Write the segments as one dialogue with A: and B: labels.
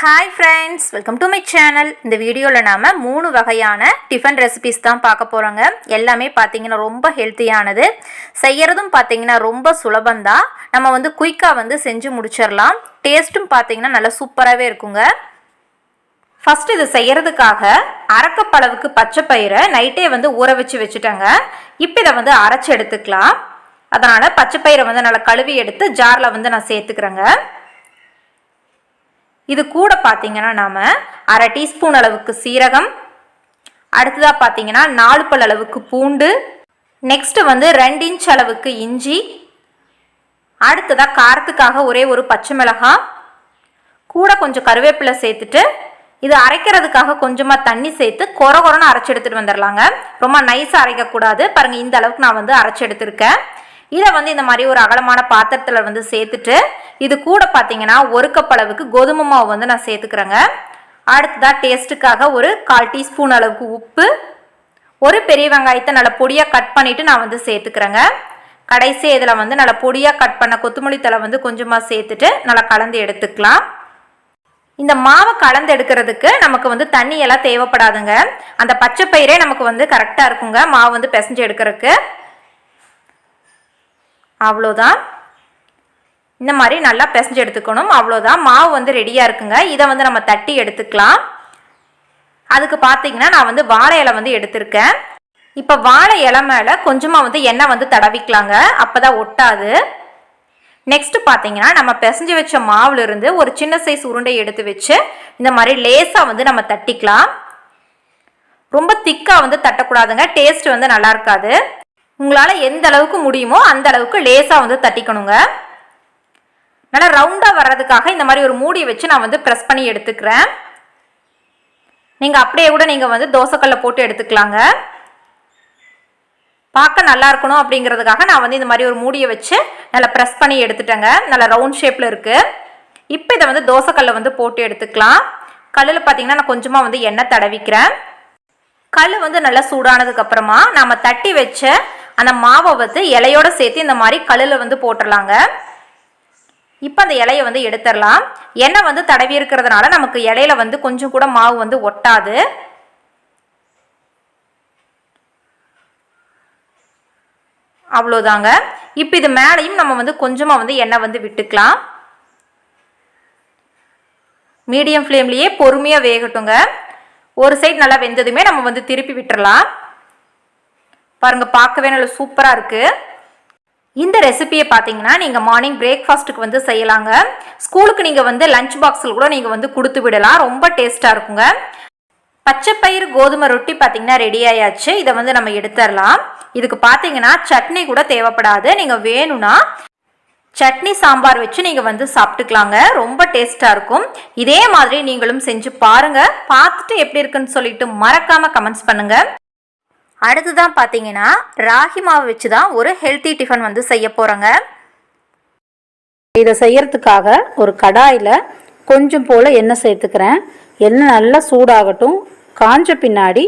A: Hi friends welcome to my channel இந்த வீடியோவில் நாம் மூணு வகையான டிஃபன் ரெசிபிஸ் தான் பார்க்க போகிறோங்க எல்லாமே பார்த்தீங்கன்னா ரொம்ப ஹெல்த்தியானது செய்கிறதும் பார்த்தீங்கன்னா ரொம்ப சுலபந்தான் நம்ம வந்து குயிக்காக வந்து செஞ்சு முடிச்சிடலாம் டேஸ்ட்டும் பார்த்தீங்கன்னா நல்லா சூப்பராகவே இருக்குங்க. ஃபஸ்ட் இது செய்யறதுக்காக அரைக்கப்பளவுக்கு பச்சை பயிரை நைட்டே வந்து ஊற வச்சு வச்சுட்டேங்க. இப்போ இதை வந்து அரைச்சி எடுத்துக்கலாம். அதனால் பச்சை பயிரை வந்து நல்லா கழுவி எடுத்து ஜாரில் வந்து நான் சேர்த்துக்கிறேங்க. இது கூட பார்த்தீங்கன்னா நாம் அரை டீஸ்பூன் அளவுக்கு சீரகம் அடுத்ததாக பார்த்தீங்கன்னா நாலு பல் அளவுக்கு பூண்டு நெக்ஸ்ட்டு வந்து ரெண்டு இன்ச் அளவுக்கு இஞ்சி அடுத்ததாக காரத்துக்காக ஒரே ஒரு பச்சை மிளகாய் கூட கொஞ்சம் கருவேப்பிலை சேர்த்துட்டு இது அரைக்கிறதுக்காக கொஞ்சமாக தண்ணி சேர்த்து கொர கொரன்னு அரைச்சி எடுத்துகிட்டு வந்துடலாங்க ரொம்ப நைஸாக அரைக்கக்கூடாது. பாருங்கள் இந்த அளவுக்கு நான் வந்து அரைச்சி எடுத்திருக்கேன். இதை வந்து இந்த மாதிரி ஒரு அகலமான பாத்திரத்தில் வந்து சேர்த்துட்டு இது கூட பார்த்தீங்கன்னா ஒரு கப் அளவுக்கு கோதுமை மாவு வந்து நான் சேர்த்துக்கிறேங்க. அடுத்ததாக டேஸ்ட்டுக்காக ஒரு கால் டீஸ்பூன் அளவுக்கு உப்பு ஒரு பெரிய வெங்காயத்தை நல்லா பொடியாக கட் பண்ணிவிட்டு நான் வந்து சேர்த்துக்கிறேங்க. கடைசி இதில் வந்து நல்லா பொடியாக கட் பண்ண கொத்தமல்லி தலை வந்து கொஞ்சமாக சேர்த்துட்டு நல்லா கலந்து எடுத்துக்கலாம். இந்த மாவை கலந்து எடுக்கிறதுக்கு நமக்கு வந்து தண்ணி எல்லாம் தேவைப்படாதுங்க. அந்த பச்சை பயிரே நமக்கு வந்து கரெக்டாக இருக்குங்க. மாவு வந்து பிசைஞ்சு எடுக்கிறதுக்கு. அவ்வளோதான். இந்த மாதிரி நல்லா பிசைஞ்சு எடுத்துக்கணும். அவ்வளோதான். மாவு வந்து ரெடியாக இருக்குங்க. இதை வந்து நம்ம தட்டி எடுத்துக்கலாம். அதுக்கு பார்த்தீங்கன்னா நான் வந்து வாழை இலை வந்து எடுத்திருக்கேன். இப்போ வாழை இலை மேலே கொஞ்சமாக வந்து எண்ணெய் வந்து தடவிக்கலாங்க. அப்போ தான் ஒட்டாது. நெக்ஸ்ட்டு பார்த்தீங்கன்னா நம்ம பிசைஞ்சு வச்ச மாவுலேருந்து ஒரு சின்ன சைஸ் உருண்டை எடுத்து வச்சு இந்த மாதிரி லேசாக வந்து நம்ம தட்டிக்கலாம். ரொம்ப திக்காக வந்து தட்டக்கூடாதுங்க. டேஸ்ட் வந்து நல்லா இருக்காது. உங்களால் எந்த அளவுக்கு முடியுமோ அந்த அளவுக்கு லேசாக வந்து தட்டிக்கணுங்க. நல்லா ரவுண்டாக வர்றதுக்காக இந்த மாதிரி ஒரு மூடியை வச்சு நான் வந்து ப்ரெஸ் பண்ணி எடுத்துக்கிறேன். நீங்கள் அப்படியே கூட நீங்கள் வந்து தோசைக்கல்ல போட்டு எடுத்துக்கலாங்க. பார்க்க நல்லா இருக்கணும் அப்படிங்கிறதுக்காக நான் வந்து இந்த மாதிரி ஒரு மூடியை வச்சு நல்லா ப்ரெஸ் பண்ணி எடுத்துட்டேங்க. நல்லா ரவுண்ட் ஷேப்பில் இருக்குது இப்போ இதை வந்து தோசைக்கல்லை வந்து போட்டு எடுத்துக்கலாம். கல்லில் பார்த்தீங்கன்னா நான் கொஞ்சமாக வந்து எண்ணெய் தடவிக்கிறேன். கல் வந்து நல்லா சூடானதுக்கப்புறமா நாம் தட்டி வச்ச அந்த மாவை வந்து இலையோடு சேர்த்து இந்த மாதிரி கல்லில் வந்து போட்டுடலாங்க இப்போ அந்த இலையை வந்து எடுத்துடலாம். எண்ணெய் வந்து தடவி இருக்கிறதுனால நமக்கு இலையில வந்து கொஞ்சம் கூட மாவு வந்து ஒட்டாது. அவ்வளோதாங்க இப்போ இது மேலேயும் நம்ம வந்து கொஞ்சமாக வந்து எண்ணெய் வந்து விட்டுக்கலாம். மீடியம் ஃப்ளேம்லேயே பொறுமையாக வேகட்டுங்க. ஒரு சைடு நல்லா வெந்ததுமே நம்ம வந்து திருப்பி விட்டுறலாம். பாருங்கள் பார்க்கவே நல்லா சூப்பராக இருக்குது இந்த ரெசிபியை பார்த்தீங்கன்னா நீங்கள் மார்னிங் பிரேக்ஃபாஸ்ட்டுக்கு வந்து செய்யலாங்க. ஸ்கூலுக்கு நீங்கள் வந்து லஞ்ச் பாக்ஸில் கூட நீங்கள் வந்து கொடுத்து விடலாம். ரொம்ப டேஸ்ட்டாக இருக்குங்க. பச்சைப்பயிறு கோதுமை ரொட்டி பார்த்தீங்கன்னா ரெடி ஆயாச்சு. இதை வந்து நம்ம எடுத்துடலாம் இதுக்கு பார்த்தீங்கன்னா சட்னி கூட தேவைப்படாது. நீங்கள் வேணும்னா சட்னி சாம்பார் வச்சு நீங்கள் வந்து சாப்பிட்டுக்கலாங்க. ரொம்ப டேஸ்ட்டாக இருக்கும். இதே மாதிரி நீங்களும் செஞ்சு பாருங்கள் பார்த்துட்டு எப்படி இருக்குன்னு சொல்லிட்டு மறக்காமல் கமெண்ட்ஸ் பண்ணுங்கள் அடுத்துதான் பார்த்தீங்கன்னா ராகி மாவு வச்சு தான் ஒரு ஹெல்த்தி டிஃபன் வந்து செய்ய போகிறோங்க
B: இதை செய்யறதுக்காக ஒரு கடாயில் கொஞ்சம் போல் எண்ணெய் சேர்த்துக்கிறேன். எண்ணெய் நல்லா சூடாகட்டும். காஞ்ச பின்னாடி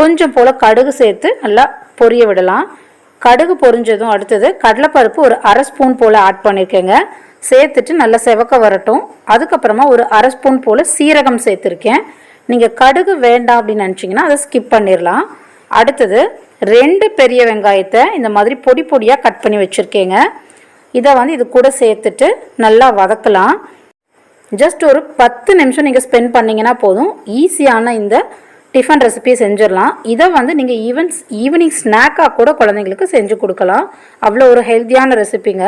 B: கொஞ்சம் போல் கடுகு சேர்த்து நல்லா பொரிய விடலாம். கடுகு பொரிஞ்சதும் அடுத்தது கடலைப்பருப்பு ஒரு அரை ஸ்பூன் போல் ஆட் பண்ணியிருக்கேங்க சேர்த்துட்டு நல்லா செவக்க வரட்டும். அதுக்கப்புறமா ஒரு அரை ஸ்பூன் போல் சீரகம் சேர்த்துருக்கேன். நீங்கள் கடுகு வேண்டாம் அப்படின்னு நினச்சிங்கன்னா அதை ஸ்கிப் பண்ணிடலாம் அடுத்தது ரெண்டு பெரிய வெங்காயத்தை இந்த மாதிரி பொடி பொடியாக கட் பண்ணி வச்சுருக்கேங்க. இதை வந்து இது கூட சேர்த்துட்டு நல்லா வதக்கலாம். ஜஸ்ட் ஒரு பத்து நிமிஷம் நீங்கள் ஸ்பெண்ட் பண்ணிங்கன்னா போதும். ஈஸியான இந்த டிஃபன் ரெசிபியை செஞ்சிடலாம். இதை வந்து நீங்கள் ஈவன்ஸ் ஈவினிங் ஸ்நாக்காக கூட குழந்தைங்களுக்கு செஞ்சு கொடுக்கலாம். அவ்வளோ ஒரு ஹெல்த்தியான ரெசிபிங்க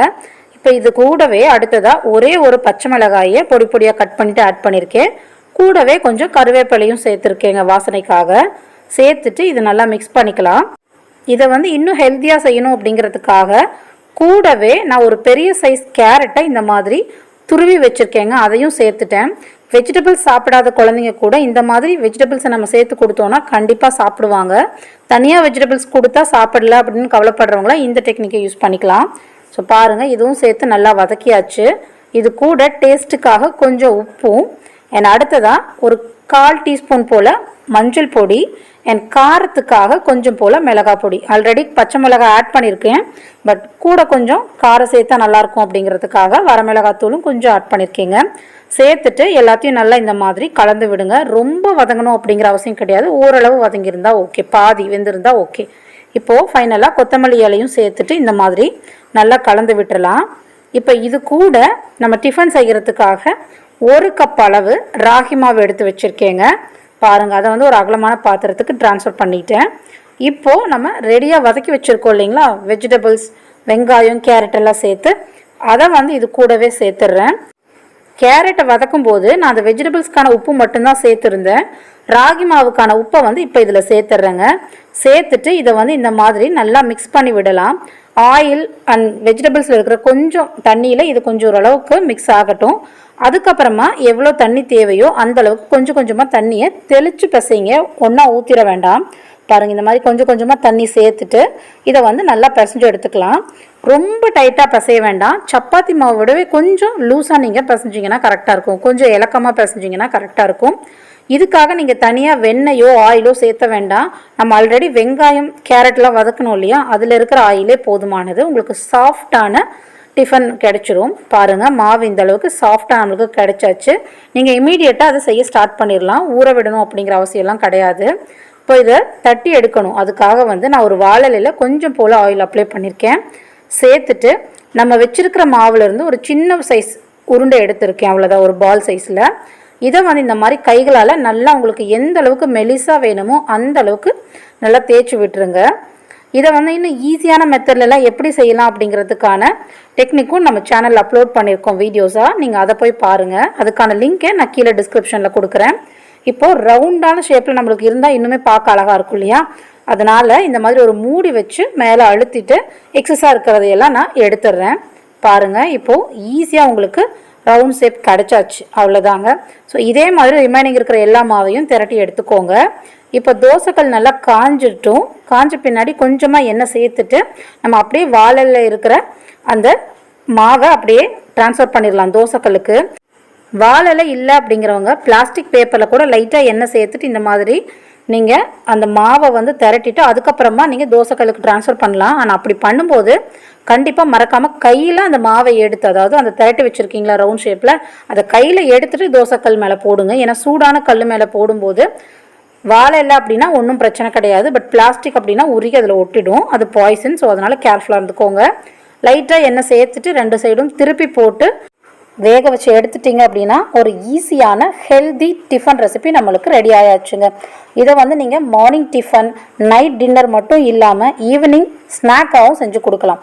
B: இப்போ இது கூடவே அடுத்ததாக ஒரே ஒரு பச்சை மிளகாயை பொடி பொடியாக கட் பண்ணிவிட்டு ஆட் பண்ணியிருக்கேன் கூடவே கொஞ்சம் கருவேப்பிலையும் சேர்த்துருக்கேங்க வாசனைக்காக. சேர்த்துட்டு இது நல்லா மிக்ஸ் பண்ணிக்கலாம். இதை வந்து இன்னும் ஹெல்த்தியாக செய்யணும் அப்படிங்கிறதுக்காக கூடவே நான் ஒரு பெரிய சைஸ் கேரட்டை இந்த மாதிரி துருவி வச்சுருக்கேங்க. அதையும் சேர்த்துட்டேன். வெஜிடபிள்ஸ் சாப்பிடாத குழந்தைங்க கூட இந்த மாதிரி வெஜிடபிள்ஸை நம்ம சேர்த்து கொடுத்தோன்னா கண்டிப்பாக சாப்பிடுவாங்க. தனியாக வெஜிடபிள்ஸ் கொடுத்தா சாப்பிடல அப்படின்னு கவலைப்படுறவங்கள இந்த டெக்னிக்கை யூஸ் பண்ணிக்கலாம். ஸோ பாருங்கள் இதுவும் சேர்த்து நல்லா வதக்கியாச்சு. இது கூட டேஸ்ட்டுக்காக கொஞ்சம் உப்பும். என் அடுத்ததாக ஒரு கால் டீஸ்பூன் போல் மஞ்சள் பொடி அண்ட் காரத்துக்காக கொஞ்சம் போல் மிளகாய் பொடி. ஆல்ரெடி பச்சை மிளகாய் ஆட் பண்ணியிருக்கேன் பட் கூட கொஞ்சம் காரம் சேர்த்தா நல்லாயிருக்கும் அப்படிங்கிறதுக்காக வரமிளகாத்தூளும் கொஞ்சம் ஆட் பண்ணியிருக்கேங்க சேர்த்துட்டு எல்லாத்தையும் நல்லா இந்த மாதிரி கலந்து விடுங்க. ரொம்ப வதங்கணும் அப்படிங்கிற அவசியம் கிடையாது. ஓரளவு வதங்கியிருந்தா ஓகே பாதி வெந்திருந்தா ஓகே இப்போது ஃபைனலாக கொத்தமல்லி இலையும் சேர்த்துட்டு இந்த மாதிரி நல்லா கலந்து விட்டுறலாம். இப்போ இது கூட நம்ம டிஃபன் செய்கிறதுக்காக ஒரு கப் அளவு ராகி மாவு எடுத்து வச்சுருக்கேங்க. பாருங்கள் அதை வந்து ஒரு அகலமான பாத்திரத்துக்கு ட்ரான்ஸ்ஃபர் பண்ணிட்டேன். இப்போது நம்ம ரெடியாக வதக்கி வச்சுருக்கோம் இல்லைங்களா? வெஜிடபிள்ஸ் வெங்காயம் கேரட் எல்லாம் சேர்த்து அதை வந்து இது கூடவே சேர்த்துட்றேன். கேரட்டை வதக்கும் போது நான் அந்த வெஜிடபிள்ஸ்க்கான உப்பு மட்டும்தான் சேர்த்துருந்தேன். ராகி மாவுக்கான உப்பை வந்து இப்போ இதில் சேர்த்துட்றேங்க. சேர்த்துட்டு இதை வந்து இந்த மாதிரி நல்லா மிக்ஸ் பண்ணி விடலாம். ஆயில் அண்ட் வெஜிடபிள்ஸில் இருக்கிற கொஞ்சம் தண்ணியில் இது கொஞ்சம் ஓரளவுக்கு மிக்ஸ் ஆகட்டும். அதுக்கப்புறமா எவ்வளோ தண்ணி தேவையோ அந்த அளவுக்கு கொஞ்சம் கொஞ்சமாக தண்ணியை தெளித்து பிசைங்க. ஒன்றா ஊற்றிட வேண்டாம். பாருங்கள் இந்த மாதிரி கொஞ்சம் கொஞ்சமாக தண்ணி சேர்த்துட்டு இதை வந்து நல்லா பிசைஞ்சு எடுத்துக்கலாம். ரொம்ப டைட்டாக பிசைய வேண்டாம். சப்பாத்தி மாவு விடவே கொஞ்சம் லூஸாக நீங்கள் பிசைஞ்சிங்கன்னா கரெக்டாக இருக்கும். கொஞ்சம் இலக்கமாக பிசைஞ்சிங்கன்னா கரெக்டாக இருக்கும். இதுக்காக நீங்கள் தனியாக வெண்ணையோ ஆயிலோ சேர்த்த வேண்டாம். நம்ம ஆல்ரெடி வெங்காயம் கேரட்லாம் வதக்கணும் இல்லையா? அதில் இருக்கிற ஆயிலே போதுமானது. உங்களுக்கு சாஃப்டான டிஃபன் கிடச்சிரும். பாருங்கள் மாவு இந்த அளவுக்கு சாஃப்டாக நம்மளுக்கு கிடைச்சாச்சு. நீங்கள் இமீடியட்டாக அதை செய்ய ஸ்டார்ட் பண்ணிடலாம். ஊற விடணும் அப்படிங்கிற அவசியம்லாம் கிடையாது. இப்போ இதை தட்டி எடுக்கணும். அதுக்காக வந்து நான் ஒரு வாழலையில் கொஞ்சம் போல் ஆயில் அப்ளை பண்ணியிருக்கேன். சேர்த்துட்டு நம்ம வச்சுருக்கிற மாவுலேருந்து ஒரு சின்ன சைஸ் உருண்டை எடுத்திருக்கேன். அவ்வளோதான் ஒரு பால் சைஸில் இதை வந்து இந்த மாதிரி கைகளால் நல்லா உங்களுக்கு எந்த அளவுக்கு மெலிசாக வேணுமோ அந்த அளவுக்கு நல்லா தேய்ச்சி விட்டுருங்க. இதை வந்து இன்னும் ஈஸியான மெத்தட்லலாம் எப்படி செய்யலாம் அப்படிங்கிறதுக்கான டெக்னிக்கும் நம்ம சேனலில் அப்லோட் பண்ணியிருக்கோம் வீடியோஸாக நீங்கள் அதை போய் பாருங்கள் அதுக்கான லிங்க்கை நான் கீழே டிஸ்கிரிப்ஷனில் கொடுக்குறேன். இப்போது ரவுண்டான ஷேப்பில் நம்மளுக்கு இருந்தால் இன்னுமே பார்க்க அழகாக இருக்கும் இல்லையா? அதனால் இந்த மாதிரி ஒரு மூடி வச்சு மேலே அழுத்திட்டு எக்ஸஸாக இருக்கிறதையெல்லாம் நான் எடுத்துடுறேன். பாருங்கள் இப்போது ஈஸியாக உங்களுக்கு ரவுண்ட் ஷேப் கிடச்சாச்சு. அவ்வளோதாங்க ஸோ இதே மாதிரி ரிமைனிங் இருக்கிற எல்லா மாவையும் திரட்டி எடுத்துக்கோங்க. இப்போ தோசைக்கல் நல்லா காஞ்சிட்டும். காஞ்ச பின்னாடி கொஞ்சமாக எண்ணெய் சேர்த்துட்டு நம்ம அப்படியே வாழலில் இருக்கிற அந்த மாவை அப்படியே ட்ரான்ஸ்ஃபர் பண்ணிடலாம் தோசைக்கல்லுக்கு வாழலை இல்லை அப்படிங்கிறவங்க பிளாஸ்டிக் பேப்பரில் கூட லைட்டாக எண்ணெய் சேர்த்துட்டு இந்த மாதிரி நீங்கள் அந்த மாவை வந்து திரட்டிட்டு அதுக்கப்புறமா நீங்கள் தோசைக்கல்லுக்கு ட்ரான்ஸ்ஃபர் பண்ணலாம். ஆனால் அப்படி பண்ணும்போது கண்டிப்பாக மறக்காமல் கையில் அந்த மாவை எடுத்து அதாவது அந்த திரட்டி வச்சுருக்கீங்களா ரவுண்ட் ஷேப்பில் அதை கையில் எடுத்துகிட்டு தோசைக்கல் மேலே போடுங்க. ஏன்னா சூடான கல் மேலே போடும்போது வாழை இல்லை அப்படின்னா ஒன்றும் பிரச்சனை கிடையாது. பட் பிளாஸ்டிக் அப்படின்னா உருகி அதில் ஒட்டிடும். அது பாய்சன் ஸோ அதனால் கேர்ஃபுல்லாக இருந்துக்கோங்க. லைட்டாக எண்ணெய் சேர்த்துட்டு ரெண்டு சைடும் திருப்பி போட்டு வேக வச்சு எடுத்துட்டிங்க அப்படின்னா ஒரு ஈஸியான ஹெல்தி டிஃபன் ரெசிபி நம்மளுக்கு ரெடி ஆயாச்சுங்க. இதை வந்து நீங்கள் மார்னிங் டிஃபன் நைட் டின்னர் மட்டும் இல்லாமல் ஈவினிங் ஸ்நாக்காகவும் செஞ்சு கொடுக்கலாம்.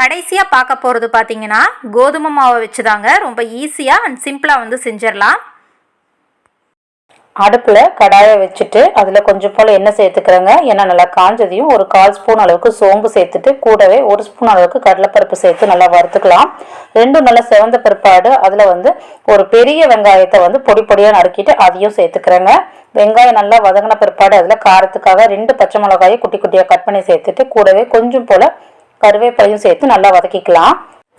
A: கடைசியாக பார்க்க போகிறது பார்த்தீங்கன்னா கோதுமை மாவை வச்சு தாங்க ரொம்ப ஈஸியாக அண்ட் சிம்பிளாக வந்து செஞ்சிடலாம்.
B: அடுப்பில் கடாயை வச்சுட்டு அதில் கொஞ்சம் போல் எண்ணெய் சேர்த்துக்கிறேங்க. எண்ணெய் நல்லா காஞ்சதையும் ஒரு கால் ஸ்பூன் அளவுக்கு சோம்பு சேர்த்துட்டு கூடவே ஒரு ஸ்பூன் அளவுக்கு கடலைப்பருப்பு சேர்த்து நல்லா வறுத்துக்கலாம். ரெண்டும் நல்லா செவந்த பிற்பாடு அதில் வந்து ஒரு பெரிய வெங்காயத்தை வந்து பொடி பொடியாக நறுக்கிட்டு அதையும் சேர்த்துக்கிறேங்க. வெங்காயம் நல்லா வதங்கின பிற்பாடு அதில் காரத்துக்காக ரெண்டு பச்சை மிளகாயை குட்டி குட்டியாக கட் பண்ணி சேர்த்துட்டு கூடவே கொஞ்சம் போல் கருவேப்பிலையும் சேர்த்து நல்லா வதக்கிக்கலாம்.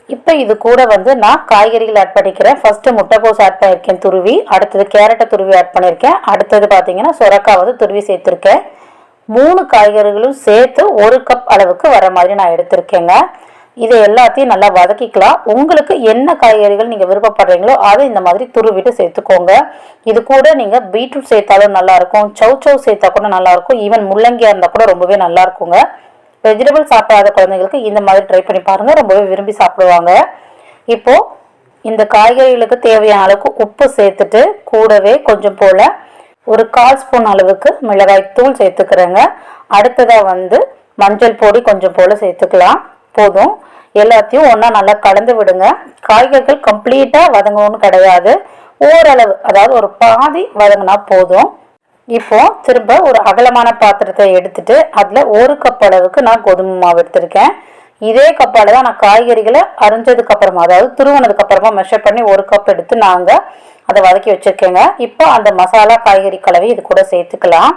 B: இப்போ இது கூட வந்து நான் காய்கறிகள் ஆட் பண்ணிக்கிறேன். ஃபஸ்ட்டு முட்டைக்கோஸ் ஆட் பண்ணியிருக்கேன் துருவி. அடுத்தது கேரட்டை துருவி ஆட் பண்ணியிருக்கேன். அடுத்தது பார்த்தீங்கன்னா சுரக்காய் வந்து துருவி சேர்த்துருக்கேன். மூணு காய்கறிகளும் சேர்த்து ஒரு கப் அளவுக்கு வர மாதிரி நான் எடுத்திருக்கேங்க. இதை எல்லாத்தையும் நல்லா வதக்கிக்கலாம். உங்களுக்கு என்ன காய்கறிகள் நீங்கள் விருப்பப்படுறீங்களோ அதை இந்த மாதிரி துருவிட்டு சேர்த்துக்கோங்க. இது கூட நீங்கள் பீட்ரூட் சேர்த்தாலும் நல்லாயிருக்கும் சௌ சௌ சேர்த்தா கூட நல்லாயிருக்கும் ஈவன் முள்ளங்கியாக இருந்தால் கூட ரொம்பவே நல்லாயிருக்குங்க வெஜிடபிள் சாப்பிடாத குழந்தைங்களுக்கு இந்த மாதிரி ட்ரை பண்ணி பாருங்கள் ரொம்பவே விரும்பி சாப்பிடுவாங்க. இப்போது இந்த காய்கறிகளுக்கு தேவையான அளவுக்கு உப்பு சேர்த்துட்டு கூடவே கொஞ்சம் போல் ஒரு கால் ஸ்பூன் அளவுக்கு மிளகாய் தூள் சேர்த்துக்கிறேங்க. அடுத்ததாக வந்து மஞ்சள் பொடி கொஞ்சம் போல் சேர்த்துக்கலாம். போதும். எல்லாத்தையும் ஒன்றா நல்லா கலந்து விடுங்க. காய்கறிகள் கம்ப்ளீட்டாக வதங்கணும்னு கிடையாது. ஓரளவு அதாவது ஒரு பாதி வதங்கினா போதும். இப்போ திரும்ப ஒரு அகலமான பாத்திரத்தை எடுத்துட்டு அதில் ஒரு கப் அளவுக்கு நான் கோதுமை மாவு எடுத்திருக்கேன். இதே கப்பால் தான் நான் காய்கறிகளை அரிஞ்சதுக்கு அப்புறமா அதாவது துருவனதுக்கு அப்புறமா மெஷர் பண்ணி ஒரு கப் எடுத்து நாங்கள் அதை வதக்கி வச்சுருக்கேங்க. இப்போ அந்த மசாலா காய்கறி கலவை இது கூட சேர்த்துக்கலாம்.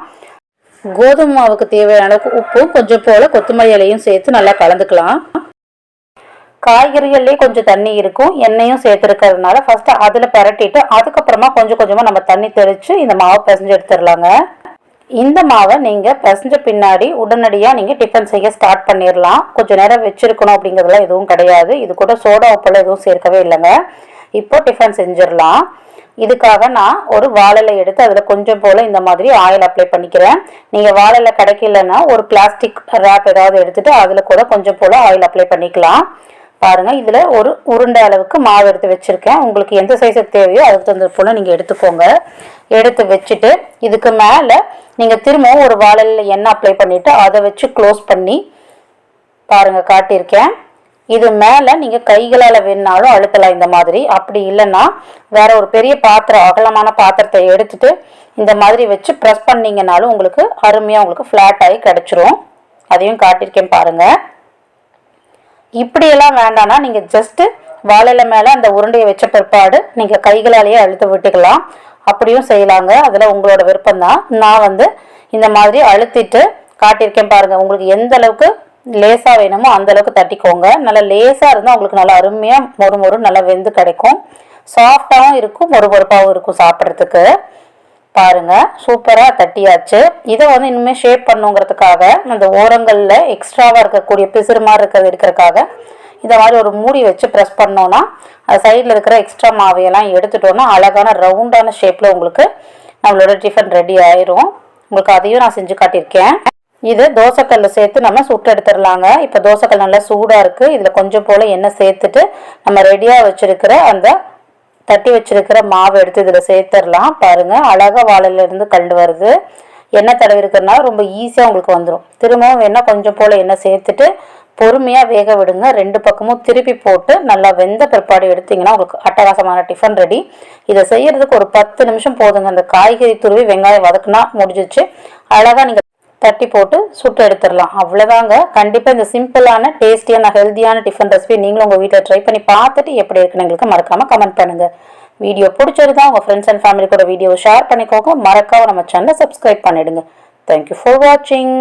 B: கோதுமை மாவுக்கு தேவையான அளவுக்கு உப்பும் கொஞ்சம் போல் கொத்தமல்லி இலையும் சேர்த்து நல்லா கலந்துக்கலாம். காய்கறிகள்லேயே கொஞ்சம் தண்ணி இருக்கும் எண்ணெயும் சேர்த்துருக்கிறதுனால ஃபஸ்ட்டு அதில் பரட்டிட்டு அதுக்கப்புறமா கொஞ்சம் கொஞ்சமாக நம்ம தண்ணி தெளித்து இந்த மாவை பிசைஞ்சு எடுத்துடலாங்க. இந்த மாவை நீங்கள் பிசைஞ்ச பின்னாடி உடனடியாக நீங்கள் டிஃபன் செய்ய ஸ்டார்ட் பண்ணிடலாம். கொஞ்சம் நேரம் வச்சுருக்கணும் அப்படிங்கிறதுலாம் எதுவும் கிடையாது. இது கூட சோடா உப்பெல்லாம் எதுவும் சேர்க்கவே இல்லைங்க. இப்போ டிஃபன் செஞ்சிடலாம். இதுக்காக நான் ஒரு வாழலை எடுத்து அதில் கொஞ்சம் போல் இந்த மாதிரி ஆயில் அப்ளை பண்ணிக்கிறேன். நீங்கள் வாழலை கிடைக்கலன்னா ஒரு பிளாஸ்டிக் ரேப் ஏதாவது எடுத்துகிட்டு அதில் கூட கொஞ்சம் போல் ஆயில் அப்ளை பண்ணிக்கலாம். பாருங்கள் இதில் ஒரு உருண்டை அளவுக்கு மாவு எடுத்து வச்சுருக்கேன். உங்களுக்கு எந்த சைஸுக்கு தேவையோ அதுக்கு தகுந்த போல் நீங்கள் எடுத்துக்கோங்க. எடுத்து வச்சுட்டு இதுக்கு மேலே நீங்கள் திரும்பவும் ஒரு வாழலில் எண்ணெய் அப்ளை பண்ணிவிட்டு அதை வச்சு க்ளோஸ் பண்ணி பாருங்கள் காட்டியிருக்கேன். இது மேலே நீங்கள் கைகளால் வேணுனாலும் அழுத்தலாம் இந்த மாதிரி. அப்படி இல்லைன்னா வேற ஒரு பெரிய பாத்திரம் அகலமான பாத்திரத்தை எடுத்துட்டு இந்த மாதிரி வச்சு ப்ரெஸ் பண்ணிங்கனாலும் உங்களுக்கு அருமையாக உங்களுக்கு ஃப்ளாட் ஆகி கிடச்சிரும். அதையும் காட்டியிருக்கேன் பாருங்கள் இப்படியெல்லாம் வேண்டாம்னா நீங்கள் ஜஸ்ட்டு வாழையில மேலே அந்த உருண்டையை வச்ச பிற்பாடு நீங்கள் கைகளாலேயே அழுத்து விட்டுக்கலாம். அப்படியும் செய்யலாங்க. அதில் உங்களோட விருப்பம் தான். நான் வந்து இந்த மாதிரி அழுத்திட்டு காட்டியிருக்கேன் பாருங்கள் உங்களுக்கு எந்த அளவுக்கு லேசாக வேணுமோ அந்த அளவுக்கு தட்டிக்கோங்க. நல்லா லேசாக இருந்தால் உங்களுக்கு நல்லா அருமையாக மொறு மொறு நல்லா வெந்து கிடைக்கும். சாஃப்டாகவும் இருக்கும் மொறு மொறுப்பாகவும் இருக்கும் சாப்பிட்றதுக்கு. பாருங்க. சூப்பராக தட்டியாச்சு. இதை வந்து இனிமேல் ஷேப் பண்ணுங்கிறதுக்காக அந்த ஓரங்களில் எக்ஸ்ட்ராவாக இருக்கக்கூடிய பிசுறு மாதிரி இருக்கிறது இருக்கிறக்காக இந்த மாதிரி ஒரு மூடி வச்சு ப்ரெஸ் பண்ணோன்னா அது சைடில் இருக்கிற எக்ஸ்ட்ரா மாவையெல்லாம் எடுத்துட்டோன்னா அழகான ரவுண்டான ஷேப்பில் உங்களுக்கு நம்மளோட டிஃபன் ரெடி ஆயிரும். உங்களுக்கு அதையும் நான் செஞ்சு காட்டியிருக்கேன். இது தோசைக்கல்ல சேர்த்து நம்ம சுட்டு எடுத்துடலாங்க. இப்போ தோசைக்கல் நல்லா சூடாக இருக்குது இதில் கொஞ்சம் போல் எண்ணெய் சேர்த்துட்டு நம்ம ரெடியாக வச்சுருக்கிற அந்த தட்டி வச்சிருக்கிற மாவு எடுத்து இதில் சேர்த்துடலாம். பாருங்கள் அழகாக வாழையிலேருந்து கண்டு வருது. எண்ணெய் தடவி இருக்கிறதுனால ரொம்ப ஈஸியாக உங்களுக்கு வந்துடும் திரும்பவும் வேணால் கொஞ்சம் போல் எண்ணெய் சேர்த்துட்டு பொறுமையாக வேக விடுங்க. ரெண்டு பக்கமும் திருப்பி போட்டு நல்லா வெந்த பிற்பாடு எடுத்தீங்கன்னா உங்களுக்கு அட்டகாசமான டிஃபன் ரெடி இதை செய்யறதுக்கு ஒரு பத்து நிமிஷம் போதுங்க. அந்த காய்கறி துருவி வெங்காயம் வதக்குனா முடிஞ்சிச்சு அழகாக நீங்கள் தட்டி போட்டு சுட்டு எடுத்துடலாம். அவ்வளோதாங்க கண்டிப்பாக இந்த சிம்பிளான டேஸ்டியான ஹெல்த்தியான டிஃபன் ரெசிபி நீங்களும் உங்கள் வீட்டில் ட்ரை பண்ணி பார்த்துட்டு எப்படி இருக்குன்னு எங்களுக்கு மறக்காமல் கமெண்ட் பண்ணுங்கள் வீடியோ பிடிச்சிருந்தா உங்கள் ஃப்ரெண்ட்ஸ் அண்ட் ஃபேமிலி கூட வீடியோ ஷேர் பண்ணிக்கோங்க. மறக்காம நம்ம சேனலை சப்ஸ்கிரைப் பண்ணிடுங்க. தேங்க்யூ ஃபார் வாட்சிங்